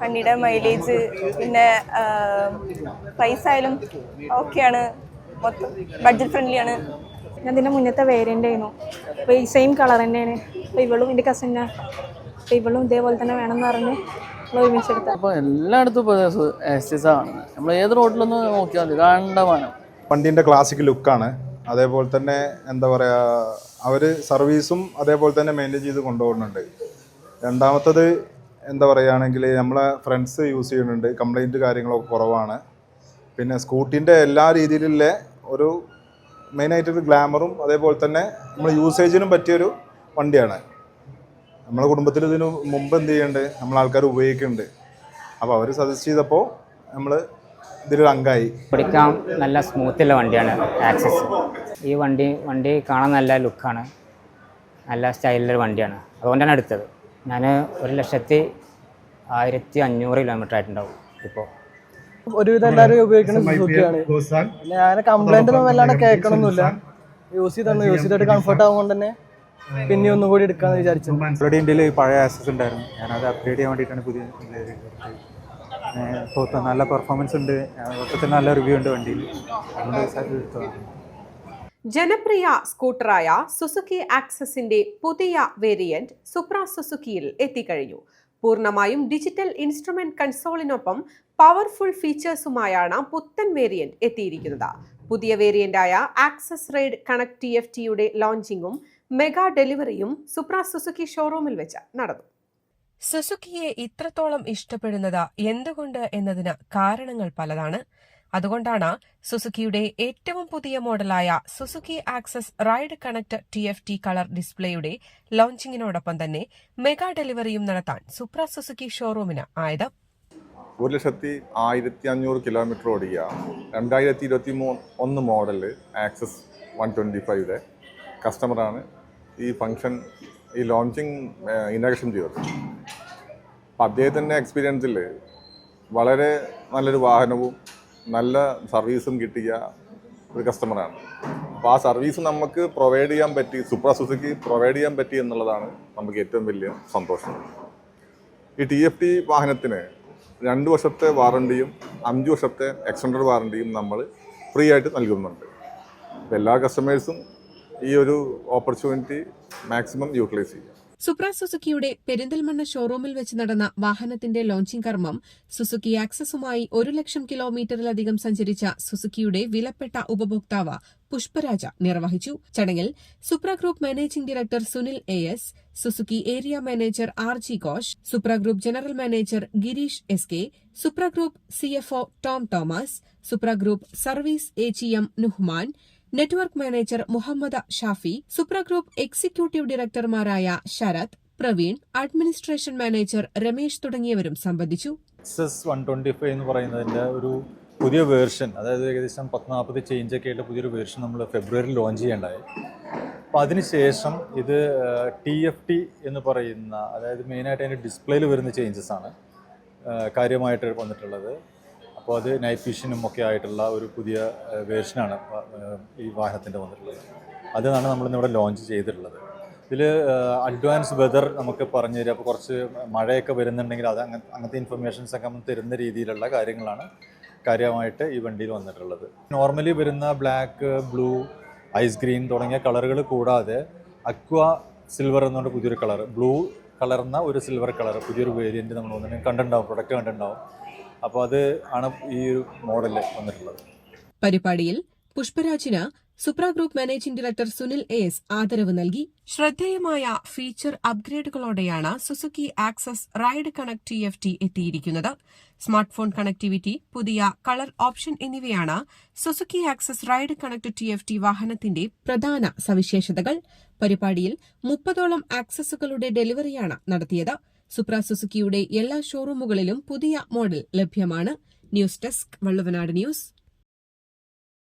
വണ്ടിയുടെ മൈലേജ് പിന്നെ പ്രൈസ് ആയാലും ഓക്കെയാണ് മൊത്തം ബഡ്ജറ്റ് ഫ്രണ്ട്ലി ആണ്. ഞാൻ ഇതിന്റെ മുന്നത്തെ വേരിയന്റ് ആയിരുന്നു. അപ്പോൾ ഈ സെയിം കളർ തന്നെയാണ്. അപ്പോൾ ഇവളും എന്റെ കസിനാ അപ്പോൾ ഇവളും ഇതേപോലെ തന്നെ വേണമെന്ന് പറഞ്ഞ് നമ്മൾ ഒരുമിച്ചെടുത്ത അപ്പോൾ എല്ലായിടത്തും ഇപ്പോൾ എസ്റ്റിസാണ് കാണുന്നത് നമ്മൾ ഏത് റോഡിലൊന്നും നോക്കിയാൽ മതി. കണ്ടമാനം വണ്ടീന്റെ ക്ലാസിക് ലുക്കാണ് അതേപോലെ തന്നെ എന്താ പറയുക അവർ സർവീസും അതേപോലെ തന്നെ മെയിന്റെയിൻ ചെയ്ത് കൊണ്ടുപോകുന്നുണ്ട്. രണ്ടാമത്തത് എന്താ പറയുകയാണെങ്കിൽ നമ്മളെ ഫ്രണ്ട്സ് യൂസ് ചെയ്യുന്നുണ്ട്. കംപ്ലൈന്റ് കാര്യങ്ങളൊക്കെ കുറവാണ്. പിന്നെ സ്കൂട്ടിന്റെ എല്ലാ രീതിയിലുള്ള ഒരു മെയിനായിട്ടൊരു ഗ്ലാമറും അതേപോലെ തന്നെ നമ്മൾ യൂസേജിനും പറ്റിയൊരു വണ്ടിയാണ്. നമ്മളെ കുടുംബത്തിൽ ഇതിന് മുമ്പ് എന്ത് ചെയ്യുന്നുണ്ട് നമ്മൾ ആൾക്കാർ ഉപയോഗിക്കുന്നുണ്ട്. അപ്പോൾ അവർ സജസ്റ്റ് ചെയ്തപ്പോൾ നമ്മൾ ഇതിലൊരു അംഗമായി. പഠിക്കാൻ നല്ല സ്മൂത്തുള്ള വണ്ടിയാണ് ആക്സസ് ഈ വണ്ടി വണ്ടി കാണാൻ നല്ല ലുക്കാണ് നല്ല സ്റ്റൈലിലൊരു വണ്ടിയാണ്. അതുകൊണ്ടാണ് എടുത്തത്. ഞാൻ ഒരു ലക്ഷത്തി ആയിരത്തി അഞ്ഞൂറ് കിലോമീറ്റർ ആയിട്ടുണ്ടാവും ഇപ്പോൾ ഒരുവിധം എല്ലാവരും ഉപയോഗിക്കുന്ന സുസുക്കിയാണ്. പിന്നെ ഞാൻ കംപ്ലൈന്റ് ഒന്നും വല്ലാണ്ട് കേൾക്കണമൊന്നുമില്ല യൂസ് ചെയ്തോണ്ട് യൂസ് ചെയ്തിട്ട് കംഫർട്ട് ആവുകൊണ്ട് തന്നെ പിന്നെ ഒന്നും കൂടി എടുക്കാന്ന് വിചാരിച്ചു. ഓൾറെഡി ഇന്ത്യയിൽ പഴയ ആക്സസ് ഉണ്ടായിരുന്നു. ഞാനത് അപ്ഗ്രേഡ് ചെയ്യാൻ വേണ്ടിയിട്ടാണ് പുതിയ. ഇപ്പോൾ നല്ല പെർഫോമൻസ് ഉണ്ട്. ഒക്കെ മൊത്തത്തിൽ നല്ല റിവ്യൂ ഉണ്ട് വണ്ടിയിൽ അതുകൊണ്ട് എടുത്തതാണ്. ജനപ്രിയ സ്കൂട്ടറായ സുസുക്കി ആക്സസിന്റെ പുതിയ വേരിയന്റ് സുപ്ര സുസുക്കിയിൽ എത്തിക്കഴിഞ്ഞു. പൂർണമായും ഡിജിറ്റൽ ഇൻസ്ട്രുമെന്റ് കൺസോളിനൊപ്പം പവർഫുൾ ഫീച്ചേഴ്സുമായാണ് പുത്തൻ വേരിയന്റ് എത്തിയിരിക്കുന്നത്. പുതിയ വേരിയന്റായ Access ride connect T F ടിയുടെ ലോഞ്ചിങ്ങും മെഗാ ഡെലിവറിയും സുപ്ര സുസുക്കി ഷോറൂമിൽ വെച്ച് നടന്നു. സുസുക്കിയെ ഇത്രത്തോളം ഇഷ്ടപ്പെടുന്നത് എന്തുകൊണ്ട് എന്നതിന് കാരണങ്ങൾ പലതാണ്. അതുകൊണ്ടാണ് സുസുക്കിയുടെ ഏറ്റവും പുതിയ മോഡലായ Suzuki Access Ride Connect T F T colour ഡിസ്പ്ലേയുടെ ലോഞ്ചിങ്ങിനോടൊപ്പം തന്നെ മെഗാ ഡെലിവറിയും നടത്താൻ സുപ്ര സുസുക്കി ഷോറൂമിന് ആയത്. ഒരു ലക്ഷത്തി ആയിരത്തി അഞ്ഞൂറ് കിലോമീറ്റർ ഓടിയ രണ്ടായിരത്തി ഇരുപത്തി മൂന്ന് ഒന്ന് മോഡൽ ആക്സസ് വൺ ട്വന്റി ഫൈവയുടെ കസ്റ്റമറാണ് ഈ ഫങ്ഷൻ ഈ ലോഞ്ചിങ് ഇനാഗ്രേഷൻ ചെയ്തത്. അപ്പം അദ്ദേഹത്തിന്റെ എക്സ്പീരിയൻസിൽ വളരെ നല്ലൊരു വാഹനവും നല്ല സർവീസും കിട്ടിയ ഒരു കസ്റ്റമറാണ് അപ്പോൾ ആ സർവീസ് നമുക്ക് പ്രൊവൈഡ് ചെയ്യാൻ പറ്റി സൂപ്പർ സുസുക്കി പ്രൊവൈഡ് ചെയ്യാൻ പറ്റി എന്നുള്ളതാണ് നമുക്ക് ഏറ്റവും വലിയ സന്തോഷം. ഈ ടി എഫ് ടി വാഹനത്തിന് രണ്ട് വർഷത്തെ വാറണ്ടിയും അഞ്ച് വർഷത്തെ എക്സ്റ്റൻഡഡ് വാറണ്ടിയും നമ്മൾ ഫ്രീ ആയിട്ട് നൽകുന്നുണ്ട്. എല്ലാ കസ്റ്റമേഴ്സും ഈ ഒരു ഓപ്പർച്യൂണിറ്റി മാക്സിമം യൂട്ടിലൈസ് ചെയ്യുക സുപ്ര സുസുക്കിയുടെ പെരിന്തൽമണ്ണ ഷോറൂമിൽ വെച്ച് നടന്ന വാഹനത്തിന്റെ ലോഞ്ചിംഗ് കർമ്മം സുസുക്കി ആക്സസുമായി ഒരു ലക്ഷം കിലോമീറ്ററിലധികം സഞ്ചരിച്ച സുസുക്കിയുടെ വിലപ്പെട്ട ഉപഭോക്താവ് പുഷ്പരാജ നിർവഹിച്ചു. ചടങ്ങിൽ Supra group managing director Sunil A S Suzuki area manager R G Ghosh Supra group general manager Girish S K Supra group CFO Tom Thomas Supra group service A G M Nuhman network manager Muhammad Shafi Supra group executive ഡയറക്ടർമാരായ Sarath Praveen administration manager Ramesh തുടങ്ങിയവരും സംബന്ധിച്ചു. എന്ന് പറയുന്നതിന്റെ ഒരു പുതിയ version അതായത് ഏകദേശം പത്ത് നാൽപ്പത് ചേഞ്ചൊക്കെ ആയിട്ട് പുതിയൊരു വേർഷൻ നമ്മൾ ഫെബ്രുവരി ലോഞ്ച് ചെയ്യേണ്ടായി. അപ്പോൾ അതിനുശേഷം ഇത് ടി എഫ് ടി എന്ന് പറയുന്ന അതായത് മെയിനായിട്ട് അതിന്റെ ഡിസ്പ്ലേയിൽ വരുന്ന ചേഞ്ചസ് ആണ് കാര്യമായിട്ട് വന്നിട്ടുള്ളത്. അപ്പോൾ അത് നൈറ്റ് വിഷനും ഒക്കെ ആയിട്ടുള്ള ഒരു പുതിയ വേർഷനാണ് ഈ വാഹനത്തിന്റെ വന്നിട്ടുള്ളത്. അതാണ് നമ്മളിന്നിവിടെ ലോഞ്ച് ചെയ്തിട്ടുള്ളത്. ഇതിൽ അഡ്വാൻസ് വെതർ നമുക്ക് പറഞ്ഞു തരിക അപ്പോൾ കുറച്ച് മഴയൊക്കെ വരുന്നുണ്ടെങ്കിൽ അത് അങ്ങനെ അങ്ങനത്തെ ഇൻഫർമേഷൻസ് ഒക്കെ നമുക്ക് തരുന്ന രീതിയിലുള്ള കാര്യങ്ങളാണ് കാര്യമായിട്ട് ഈ വണ്ടിയിൽ വന്നിട്ടുള്ളത്. നോർമലി വരുന്ന ബ്ലാക്ക് ബ്ലൂ ഐസ് ഗ്രീൻ തുടങ്ങിയ കളറുകൾ കൂടാതെ അക്വ സിൽവർ എന്നുകൊണ്ട് പുതിയൊരു കളർ ബ്ലൂ കളർന്ന ഒരു സിൽവർ കളർ പുതിയൊരു വേരിയന്റ് നമ്മൾ വന്നിട്ടുണ്ടെങ്കിൽ കണ്ടിട്ടുണ്ടാവും പ്രൊഡക്റ്റ് കണ്ടിട്ടുണ്ടാവും. അപ്പോൾ അത് ആണ് ഈ ഒരു മോഡലിൽ വന്നിട്ടുള്ളത്. പരിപാടിയിൽ പുഷ്പരാജിന് Supra group managing director Sunil S ആദരവ് നൽകി. ശ്രദ്ധേയമായ feature അപ്ഗ്രേഡുകളോടെയാണ് Suzuki Access Ride Connect T F T എത്തിയിരിക്കുന്നത്. സ്മാർട്ട് ഫോൺ കണക്ടിവിറ്റി പുതിയ കളർ ഓപ്ഷൻ എന്നിവയാണ് Suzuki Access Ride Connect T F T വാഹനത്തിന്റെ പ്രധാന സവിശേഷതകൾ. പരിപാടിയിൽ മുപ്പതോളം ആക്സസുകളുടെ ഡെലിവറിയാണ് നടത്തിയത്. സുപ്ര സുസുക്കിയുടെ എല്ലാ ഷോറൂമുകളിലും പുതിയ മോഡൽ ലഭ്യമാണ്. News desk Valluvanad news